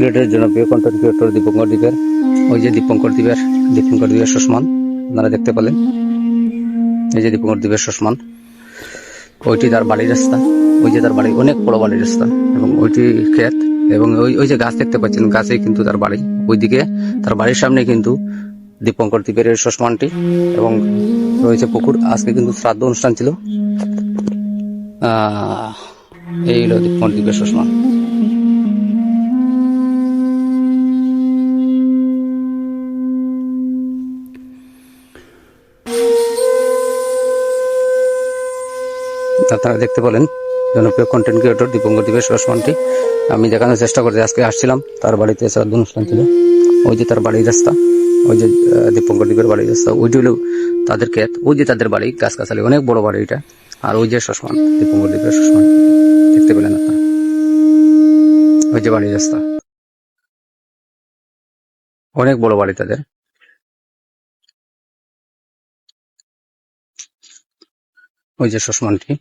সিলেটের জনপ্রিয় content creator Dipankar দ্বীপের ওই যে দীপঙ্কর দ্বীপের দীপঙ্কর দ্বীপের সুষমান আপনারা দেখতে পেলেন। এই যে দীপঙ্কর দ্বীপের সুষমান ওইটি তার বাড়ির রাস্তা ওই যে তার বাড়ি অনেক বড় বাড়ির রাস্তা এবং ওইটি ক্ষেত এবং ওই ওই যে গাছ দেখতে পাচ্ছেন গাছেই কিন্তু তার বাড়ি। ওইদিকে তার বাড়ির সামনে কিন্তু দীপঙ্কর দ্বীপের এই সুষমানটি এবং রয়েছে পুকুর। আজকে কিন্তু শ্রাদ্ধ অনুষ্ঠান ছিল। আহ, এই হলো দীপঙ্কর দ্বীপের সুষমান আপনারা দেখতে পেলেন। জনপ্রিয় কন্টেন্ট ক্রিয়েটর দীপঙ্কর দ্বীপের সুষমানটি আমি দেখানোর চেষ্টা করছি আজকে আসছিলাম তার বাড়িতে শ্রাদ্ধ অনুষ্ঠান ছিল ওই যে তার বাড়ির রাস্তা ওই যে আহ, দীপঙ্কর দ্বীপের বাড়ির রাস্তা ওইটি হলো তাদের ক্ষেত ওই যে তাদের বাড়ি গাছগাছালি অনেক বড় বাড়ি এটা। আর ওই যে সুষমান দীপঙ্কর দ্বীপের সুষমান দেখতে পেলেন আপনারা। ওই যে বাড়ির রাস্তা। অনেক বড় বাড়ি তাদের। ওই যে সুষমানটি